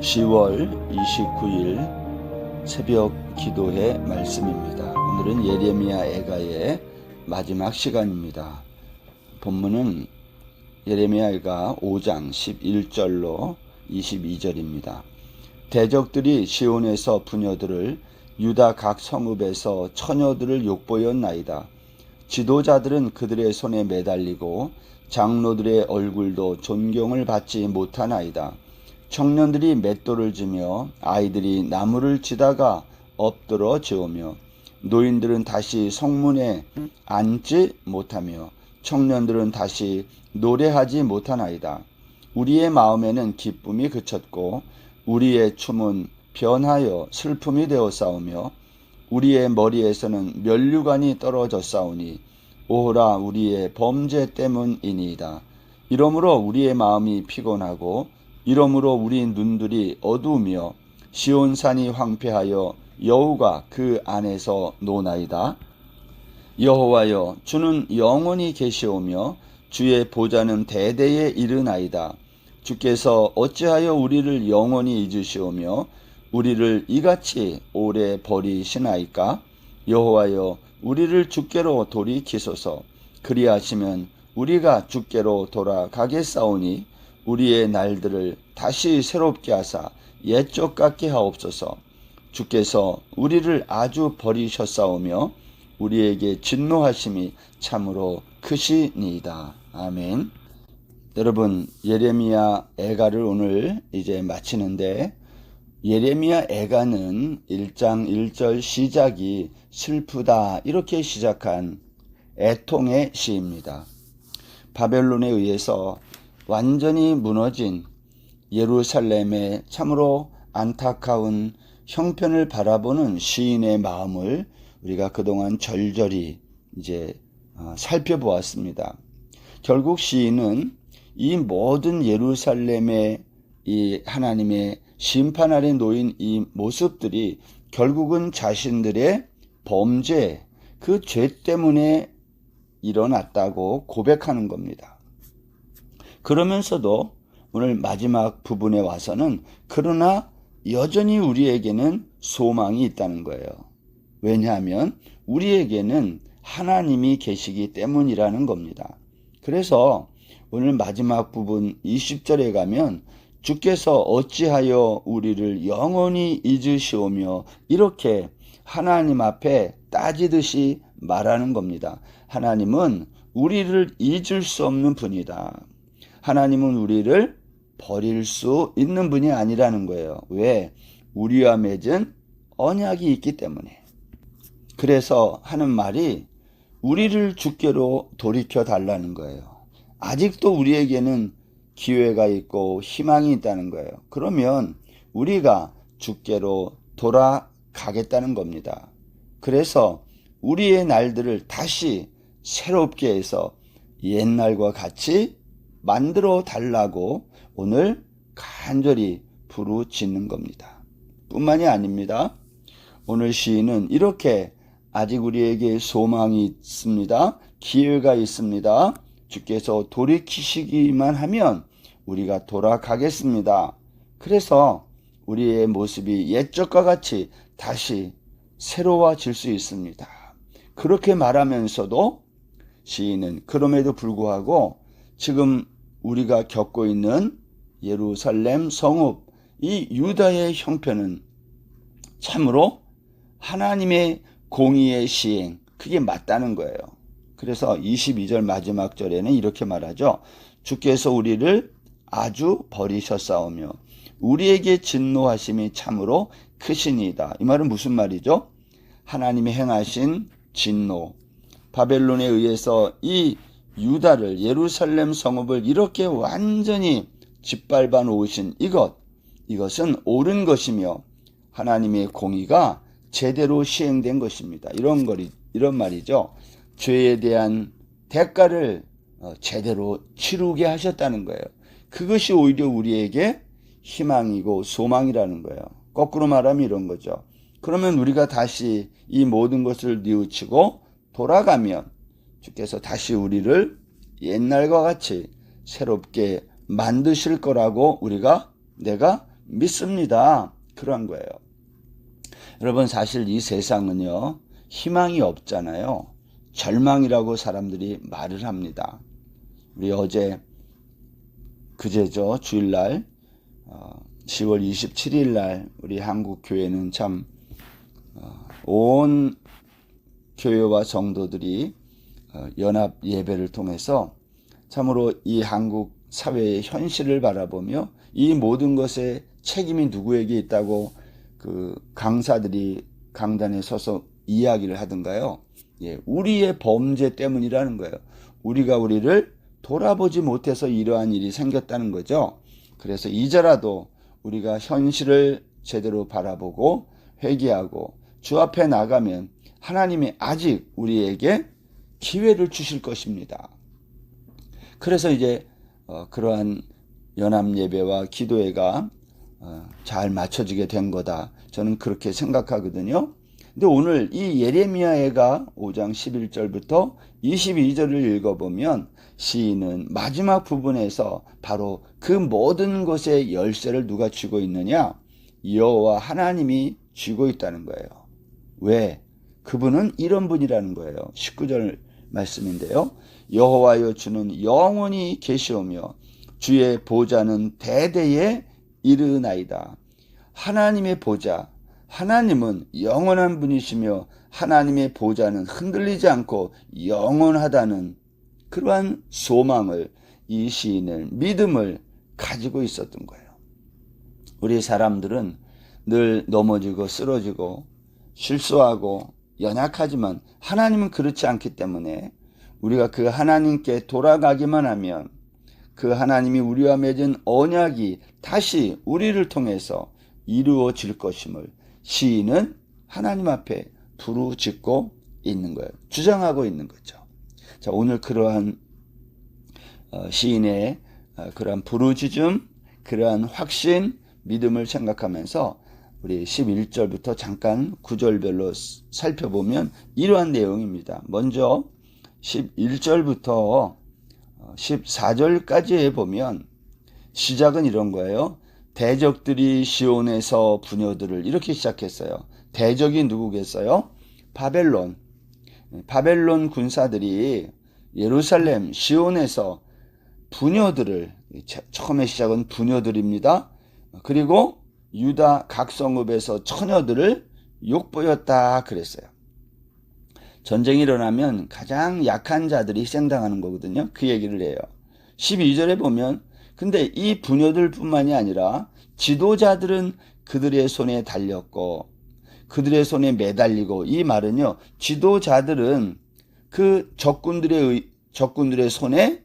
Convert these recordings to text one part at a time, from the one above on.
10월 29일 새벽 기도회 말씀입니다. 오늘은 예레미야 애가의 마지막 시간입니다. 본문은 예레미야 애가 5장 11절로 22절입니다. 대적들이 시온에서 부녀들을 유다 각 성읍에서 처녀들을 욕보였나이다. 지도자들은 그들의 손에 매달리고 장로들의 얼굴도 존경을 받지 못하나이다. 청년들이 맷돌을 지며 아이들이 나무를 지다가 엎드러 지으며 노인들은 다시 성문에 앉지 못하며 청년들은 다시 노래하지 못하나이다. 우리의 마음에는 기쁨이 그쳤고 우리의 춤은 변하여 슬픔이 되어 싸우며 우리의 머리에서는 면류관이 떨어져 싸우니 오호라 우리의 범죄 때문이니이다. 이러므로 우리의 마음이 피곤하고 이러므로 우리 눈들이 어두우며 시온산이 황폐하여 여호가 그 안에서 노나이다. 여호와여 주는 영원히 계시오며 주의 보좌는 대대에 이르나이다. 주께서 어찌하여 우리를 영원히 잊으시오며 우리를 이같이 오래 버리시나이까? 여호와여 우리를 주께로 돌이키소서. 그리하시면 우리가 주께로 돌아가겠사오니 우리의 날들을 다시 새롭게 하사 옛적 같게 하옵소서. 주께서 우리를 아주 버리셨사오며 우리에게 진노하심이 참으로 크시니이다. 아멘. 여러분 예레미야 애가를 오늘 이제 마치는데 예레미야 애가는 1장 1절 시작이 슬프다 이렇게 시작한 애통의 시입니다. 바벨론에 의해서 완전히 무너진 예루살렘의 참으로 안타까운 형편을 바라보는 시인의 마음을 우리가 그동안 절절히 이제 어, 살펴보았습니다. 결국 시인은 이 모든 예루살렘의 이 하나님의 심판 아래 놓인 이 모습들이 결국은 자신들의 범죄, 그 죄 때문에 일어났다고 고백하는 겁니다. 그러면서도 오늘 마지막 부분에 와서는 그러나 여전히 우리에게는 소망이 있다는 거예요. 왜냐하면 우리에게는 하나님이 계시기 때문이라는 겁니다. 그래서 오늘 마지막 부분 20절에 가면 주께서 어찌하여 우리를 영원히 잊으시오며 이렇게 하나님 앞에 따지듯이 말하는 겁니다. 하나님은 우리를 잊을 수 없는 분이다. 하나님은 우리를 버릴 수 있는 분이 아니라는 거예요. 왜? 우리와 맺은 언약이 있기 때문에. 그래서 하는 말이 우리를 주께로 돌이켜 달라는 거예요. 아직도 우리에게는 기회가 있고 희망이 있다는 거예요. 그러면 우리가 주께로 돌아가겠다는 겁니다. 그래서 우리의 날들을 다시 새롭게 해서 옛날과 같이 만들어 달라고 오늘 간절히 부르짖는 겁니다. 뿐만이 아닙니다. 오늘 시인은 이렇게 아직 우리에게 소망이 있습니다. 기회가 있습니다. 주께서 돌이키시기만 하면 우리가 돌아가겠습니다. 그래서 우리의 모습이 옛적과 같이 다시 새로워질 수 있습니다. 그렇게 말하면서도 시인은 그럼에도 불구하고 지금 우리가 겪고 있는 예루살렘 성읍, 이 유다의 형편은 참으로 하나님의 공의의 시행, 그게 맞다는 거예요. 그래서 22절 마지막 절에는 이렇게 말하죠. 주께서 우리를 아주 버리셨사오며 우리에게 진노하심이 참으로 크시니이다. 이 말은 무슨 말이죠? 하나님이 행하신 진노. 바벨론에 의해서 이 유다를 예루살렘 성읍을 이렇게 완전히 짓밟아 놓으신 이것. 이것은 옳은 것이며 하나님의 공의가 제대로 시행된 것입니다. 이런 거리, 이런 말이죠. 죄에 대한 대가를 어, 제대로 치르게 하셨다는 거예요. 그것이 오히려 우리에게 희망이고 소망이라는 거예요. 거꾸로 말하면 이런 거죠. 그러면 우리가 다시 이 모든 것을 뉘우치고 돌아가면 주께서 다시 우리를 옛날과 같이 새롭게 만드실 거라고 우리가 내가 믿습니다. 그런 거예요. 여러분 사실 이 세상은요 희망이 없잖아요. 절망이라고 사람들이 말을 합니다. 우리 어제 그제죠 주일날 어, 10월 27일 날 우리 한국 교회는 참 온 교회와 성도들이 어, 연합 예배를 통해서 참으로 이 한국 사회의 현실을 바라보며 이 모든 것에 책임이 누구에게 있다고 그 강사들이 강단에 서서 이야기를 하던가요? 예, 우리의 범죄 때문이라는 거예요. 우리가 우리를 돌아보지 못해서 이러한 일이 생겼다는 거죠. 그래서 이제라도 우리가 현실을 제대로 바라보고 회개하고 주 앞에 나가면 하나님이 아직 우리에게 기회를 주실 것입니다. 그래서 이제 어, 그러한 연합 예배와 기도회가 어, 잘 맞춰지게 된 거다. 저는 그렇게 생각하거든요. 근데 오늘 이 예레미야애가 5장 11절부터 22절을 읽어보면 시인은 마지막 부분에서 바로 그 모든 것의 열쇠를 누가 쥐고 있느냐? 여호와 하나님이 쥐고 있다는 거예요. 왜? 그분은 이런 분이라는 거예요. 19절 말씀인데요. 여호와여 주는 영원히 계시오며 주의 보좌는 대대에 이르나이다. 하나님의 보좌, 하나님은 영원한 분이시며 하나님의 보좌는 흔들리지 않고 영원하다는 그러한 소망을 이 시인은 믿음을 가지고 있었던 거예요. 우리 사람들은 늘 넘어지고 쓰러지고 실수하고 연약하지만 하나님은 그렇지 않기 때문에 우리가 그 하나님께 돌아가기만 하면 그 하나님이 우리와 맺은 언약이 다시 우리를 통해서 이루어질 것임을 시인은 하나님 앞에 부르짖고 있는 거예요. 주장하고 있는 거죠. 자, 오늘 그러한 어, 시인의 어, 그러한 부르짖음, 그러한 확신, 믿음을 생각하면서 우리 11절부터 잠깐 구절별로 살펴보면 이러한 내용입니다. 먼저 11절부터 14절까지에 보면 시작은 이런 거예요. 대적들이 시온에서 부녀들을 이렇게 시작했어요. 대적이 누구겠어요? 바벨론. 바벨론 군사들이 예루살렘 시온에서 부녀들을 처음에 시작은 부녀들입니다. 그리고 유다 각 성읍에서 처녀들을 욕보였다 그랬어요. 전쟁이 일어나면 가장 약한 자들이 희생당하는 거거든요. 그 얘기를 해요. 12절에 보면 근데 이 부녀들 뿐만이 아니라 지도자들은 그들의 손에 달렸고 그들의 손에 매달리고 이 말은요. 지도자들은 그 적군들의 적군들의 손에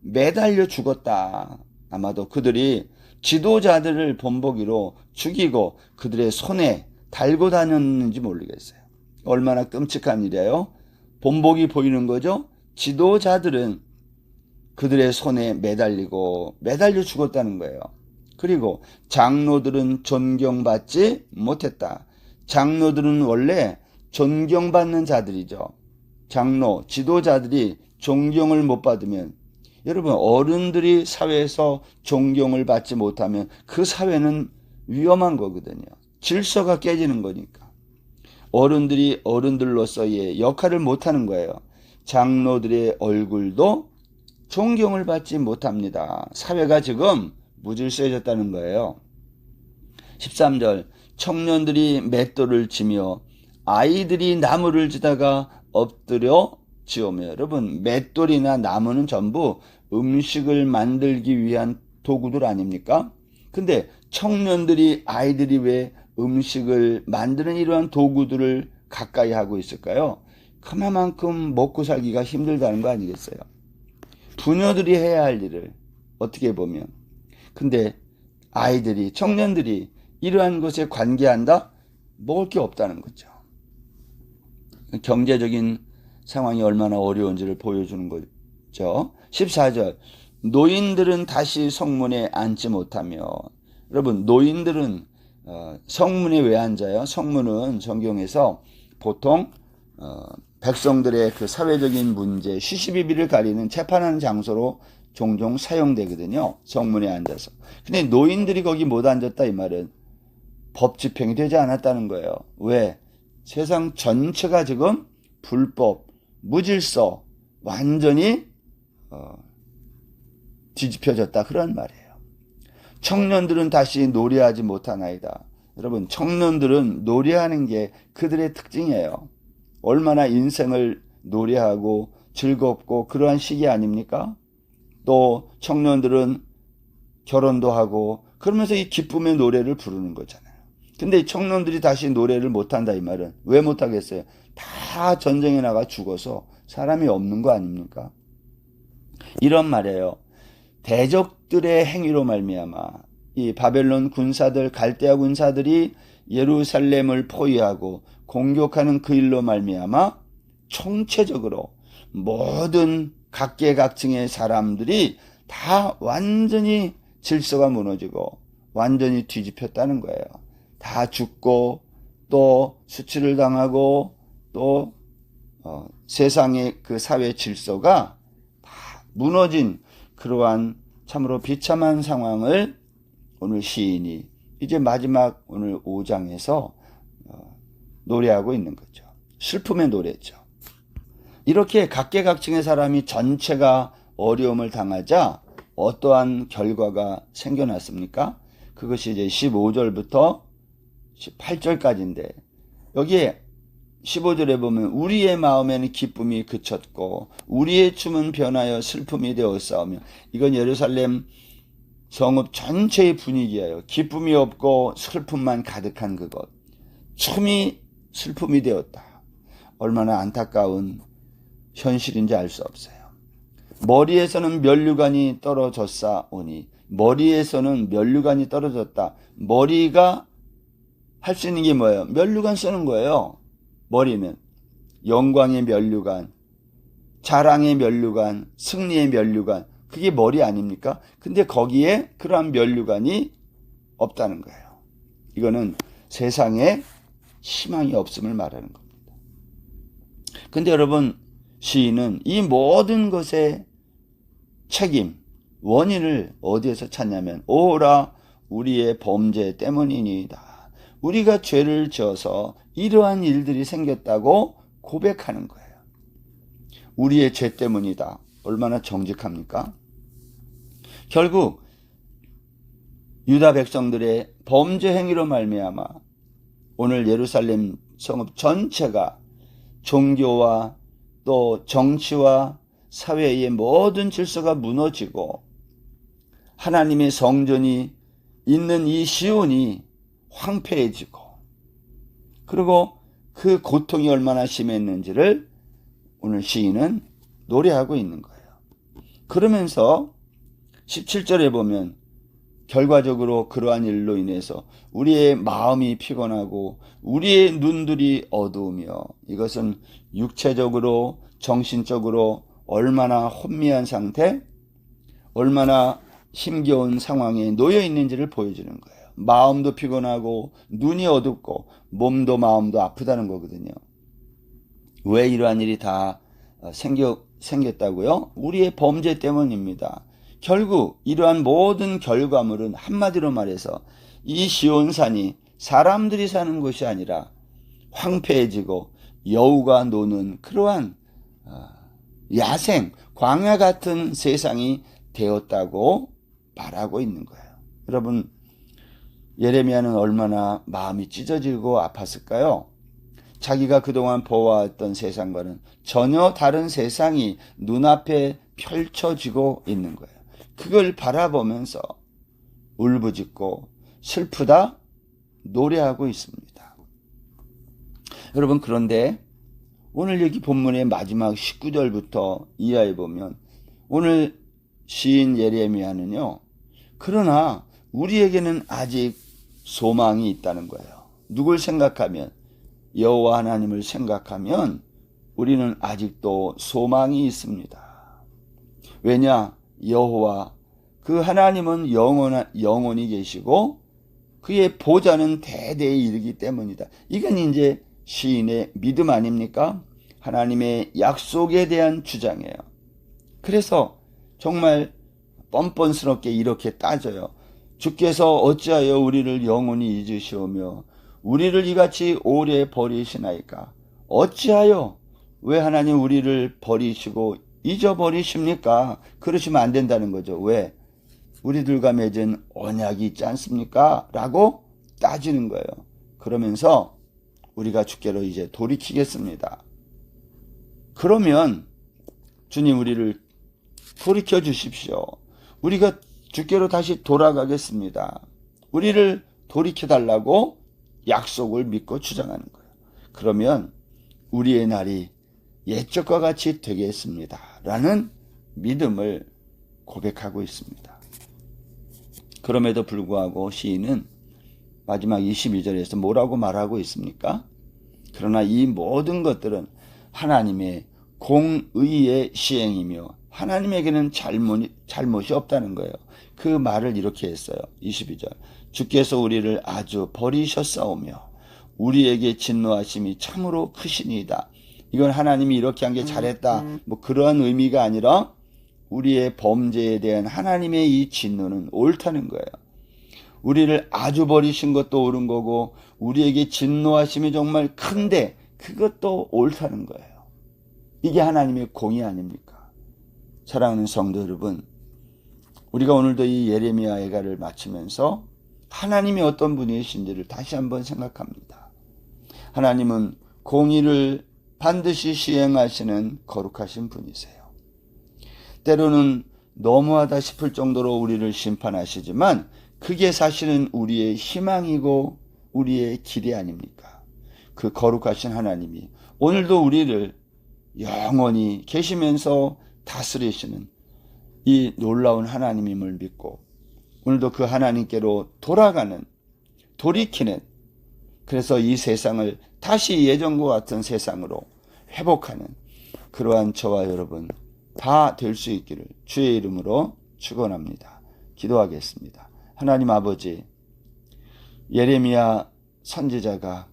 매달려 죽었다. 아마도 그들이 지도자들을 본보기로 죽이고 그들의 손에 달고 다녔는지 모르겠어요. 얼마나 끔찍한 일이에요. 본복이 보이는 거죠. 지도자들은 그들의 손에 매달리고 매달려 죽었다는 거예요. 그리고 장로들은 존경받지 못했다. 장로들은 원래 존경받는 자들이죠. 장로, 지도자들이 존경을 못 받으면 여러분 어른들이 사회에서 존경을 받지 못하면 그 사회는 위험한 거거든요. 질서가 깨지는 거니까. 어른들이 어른들로서의 역할을 못하는 거예요. 장로들의 얼굴도 존경을 받지 못합니다. 사회가 지금 무질서해졌다는 거예요. 13절 청년들이 맷돌을 지며 아이들이 나무를 지다가 엎드려 지오며 여러분 맷돌이나 나무는 전부 음식을 만들기 위한 도구들 아닙니까? 근데 청년들이 아이들이 왜 음식을 만드는 이러한 도구들을 가까이 하고 있을까요? 그만큼 먹고 살기가 힘들다는 거 아니겠어요? 부녀들이 해야 할 일을 어떻게 보면 근데 아이들이 청년들이 이러한 것에 관계한다? 먹을 게 없다는 거죠. 경제적인 상황이 얼마나 어려운지를 보여주는 거죠. 14절 노인들은 다시 성문에 앉지 못하며 여러분 노인들은 어, 성문에 왜 앉아요? 성문은 성경에서 보통 어, 백성들의 그 사회적인 문제, 시시비비를 가리는 재판하는 장소로 종종 사용되거든요. 성문에 앉아서. 근데 노인들이 거기 못 앉았다 이 말은 법 집행이 되지 않았다는 거예요. 왜? 세상 전체가 지금 불법, 무질서, 완전히 어, 뒤집혀졌다 그런 말이에요. 청년들은 다시 노래하지 못하나이다. 여러분, 청년들은 노래하는 게 그들의 특징이에요. 얼마나 인생을 노래하고 즐겁고 그러한 시기 아닙니까? 또 청년들은 결혼도 하고 그러면서 이 기쁨의 노래를 부르는 거잖아요. 근데 이 청년들이 다시 노래를 못한다 이 말은 왜 못하겠어요? 다 전쟁에 나가 죽어서 사람이 없는 거 아닙니까? 이런 말이에요. 대적들의 행위로 말미암아 이 바벨론 군사들 갈대아 군사들이 예루살렘을 포위하고 공격하는 그 일로 말미암아 총체적으로 모든 각계각층의 사람들이 다 완전히 질서가 무너지고 완전히 뒤집혔다는 거예요. 다 죽고 또 수치를 당하고 또 어, 세상의 그 사회 질서가 다 무너진 그러한 참으로 비참한 상황을 오늘 시인이 이제 마지막 오늘 5장에서 어, 노래하고 있는 거죠. 슬픔의 노래죠. 이렇게 각계각층의 사람이 전체가 어려움을 당하자 어떠한 결과가 생겨났습니까? 그것이 이제 15절부터 18절까지인데 여기에 15절에 보면 우리의 마음에는 기쁨이 그쳤고 우리의 춤은 변하여 슬픔이 되었사오며 이건 예루살렘 성읍 전체의 분위기예요. 기쁨이 없고 슬픔만 가득한 그것. 춤이 슬픔이 되었다. 얼마나 안타까운 현실인지 알 수 없어요. 머리에서는 면류관이 떨어졌사오니 머리에서는 면류관이 떨어졌다. 머리가 할 수 있는 게 뭐예요? 면류관 쓰는 거예요. 머리는 영광의 면류관, 자랑의 면류관, 승리의 면류관 그게 머리 아닙니까? 근데 거기에 그러한 면류관이 없다는 거예요. 이거는 세상에 희망이 없음을 말하는 겁니다. 근데 여러분 시인은 이 모든 것의 책임, 원인을 어디에서 찾냐면 오라 우리의 범죄 때문이니이다. 우리가 죄를 지어서 이러한 일들이 생겼다고 고백하는 거예요. 우리의 죄 때문이다. 얼마나 정직합니까? 결국 유다 백성들의 범죄 행위로 말미암아 오늘 예루살렘 성읍 전체가 종교와 또 정치와 사회의 모든 질서가 무너지고 하나님의 성전이 있는 이 시온이 황폐해지고 그리고 그 고통이 얼마나 심했는지를 오늘 시인은 노래하고 있는 거예요. 그러면서 17절에 보면 결과적으로 그러한 일로 인해서 우리의 마음이 피곤하고 우리의 눈들이 어두우며 이것은 육체적으로 정신적으로 얼마나 혼미한 상태, 얼마나 힘겨운 상황에 놓여 있는지를 보여주는 거예요. 마음도 피곤하고 눈이 어둡고 몸도 마음도 아프다는 거거든요. 왜 이러한 일이 다 생겨, 생겼다고요? 우리의 범죄 때문입니다. 결국 이러한 모든 결과물은 한마디로 말해서 이 시온산이 사람들이 사는 곳이 아니라 황폐해지고 여우가 노는 그러한 야생, 광야 같은 세상이 되었다고 말하고 있는 거예요. 여러분, 예레미야는 얼마나 마음이 찢어지고 아팠을까요? 자기가 그동안 보아왔던 세상과는 전혀 다른 세상이 눈앞에 펼쳐지고 있는 거예요. 그걸 바라보면서 울부짖고 슬프다 노래하고 있습니다. 여러분, 그런데 오늘 여기 본문의 마지막 19절부터 이하에 보면 오늘 시인 예레미야는요. 그러나 우리에게는 아직 소망이 있다는 거예요. 누굴 생각하면 여호와 하나님을 생각하면 우리는 아직도 소망이 있습니다. 왜냐? 여호와 그 하나님은 영원 영원히 계시고 그의 보좌는 대대에 이르기 때문이다. 이건 이제 시인의 믿음 아닙니까? 하나님의 약속에 대한 주장이에요. 그래서 정말 뻔뻔스럽게 이렇게 따져요. 주께서 어찌하여 우리를 영원히 잊으시오며 우리를 이같이 오래 버리시나이까? 어찌하여 왜 하나님 우리를 버리시고 잊어버리십니까? 그러시면 안 된다는 거죠. 왜? 우리들과 맺은 언약이 있지 않습니까? 라고 따지는 거예요. 그러면서 우리가 주께로 이제 돌이키겠습니다. 그러면 주님 우리를 돌이켜 주십시오. 우리가 주께로 다시 돌아가겠습니다. 우리를 돌이켜 달라고 약속을 믿고 주장하는 거예요. 그러면 우리의 날이 옛적과 같이 되겠습니다. 라는 믿음을 고백하고 있습니다. 그럼에도 불구하고 시인은 마지막 22절에서 뭐라고 말하고 있습니까? 그러나 이 모든 것들은 하나님의 공의의 시행이며 하나님에게는 잘못, 잘못이 없다는 거예요. 그 말을 이렇게 했어요. 22절. 주께서 우리를 아주 버리셨사오며 우리에게 진노하심이 참으로 크시니이다. 이건 하나님이 이렇게 한 게 잘했다. 뭐 그러한 의미가 아니라 우리의 범죄에 대한 하나님의 이 진노는 옳다는 거예요. 우리를 아주 버리신 것도 옳은 거고 우리에게 진노하심이 정말 큰데 그것도 옳다는 거예요. 이게 하나님의 공의 아닙니까? 사랑하는 성도 여러분, 우리가 오늘도 이 예레미야 애가를 마치면서 하나님이 어떤 분이신지를 다시 한번 생각합니다. 하나님은 공의를 반드시 시행하시는 거룩하신 분이세요. 때로는 너무하다 싶을 정도로 우리를 심판하시지만 그게 사실은 우리의 희망이고 우리의 길이 아닙니까? 그 거룩하신 하나님이 오늘도 우리를 영원히 계시면서 다스리시는 이 놀라운 하나님임을 믿고 오늘도 그 하나님께로 돌아가는 돌이키는 그래서 이 세상을 다시 예전과 같은 세상으로 회복하는 그러한 저와 여러분 다 될 수 있기를 주의 이름으로 축원합니다. 기도하겠습니다. 하나님 아버지 예레미야 선지자가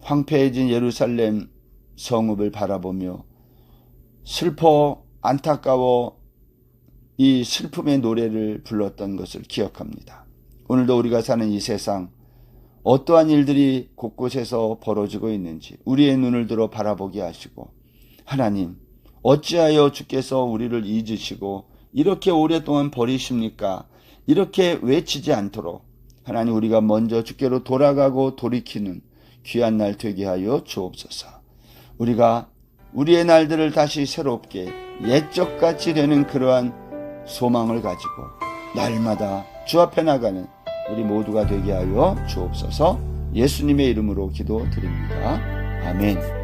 황폐해진 예루살렘 성읍을 바라보며 슬퍼 안타까워 이 슬픔의 노래를 불렀던 것을 기억합니다. 오늘도 우리가 사는 이 세상 어떠한 일들이 곳곳에서 벌어지고 있는지 우리의 눈을 들어 바라보게 하시고 하나님 어찌하여 주께서 우리를 잊으시고 이렇게 오랫동안 버리십니까? 이렇게 외치지 않도록 하나님 우리가 먼저 주께로 돌아가고 돌이키는 귀한 날 되게 하여 주옵소서. 우리가 우리의 날들을 다시 새롭게 옛적같이 되는 그러한 소망을 가지고 날마다 주 앞에 나가는 우리 모두가 되게 하여 주옵소서 예수님의 이름으로 기도드립니다. 아멘.